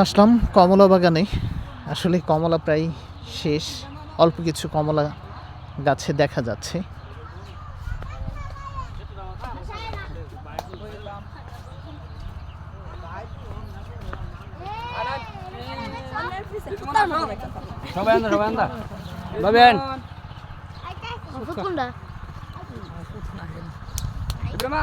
আসলাম কমলা বাগানে। আসলে কমলা প্রায় শেষ অল্প কিছু কমলা গাছে দেখা যাচ্ছে। সবাই আন্দা সবাই আন্দা। বাবেন ইব্রাহিমা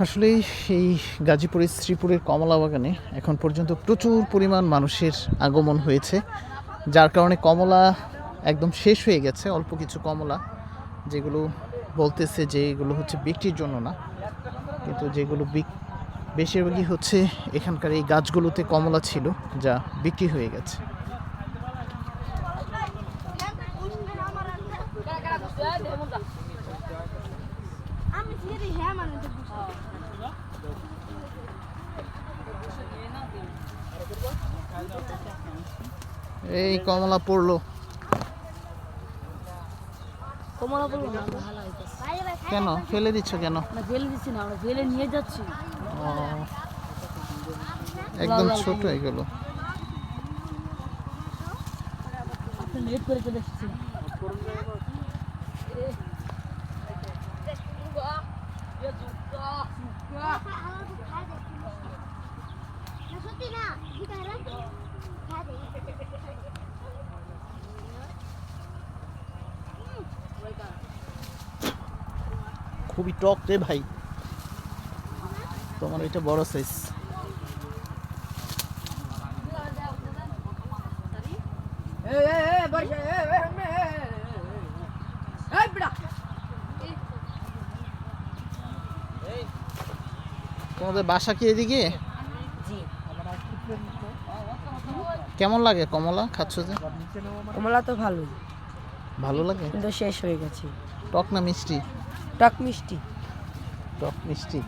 আসলে এই গাজীপুরের শ্রীপুরের কমলা বাগানে এখন পর্যন্ত প্রচুর পরিমাণ মানুষের আগমন হয়েছে। যার কারণে কমলা একদম শেষ হয়ে গেছে, অল্প কিছু কমলা, যেগুলো বলতেছে যে এগুলো হচ্ছে বিক্রির জন্য না। কিন্তু যেগুলো বিক, বেশিরভাগই হচ্ছে এখানকার এই গাছগুলোতে কমলা ছিল, যা বিক্রি হয়ে গেছে। এই কমলা পড়ল। কমলা হইতেছে কেন? ফেলে দিচ্ছ কেন? ফেলে দিচ্ছি না আমরা ফেলে নিয়ে যাচ্ছি। একদম ছোট এগুলো লেট করে চলে এসেছি খুবই টক রে ভাই। তোমার এটা বড় সাইজ এই এই এই বসে এই এই মে এই বিড়া তোমাদের বাসা কি এদিকে? কেমন লাগে কমলা? খাচ্ছ যে? কমলা তো ভালো ভালো লাগে? কিন্তু শেষ হয়ে গেছে। টক না মিষ্টি? টক মিষ্টি। টক মিষ্টি।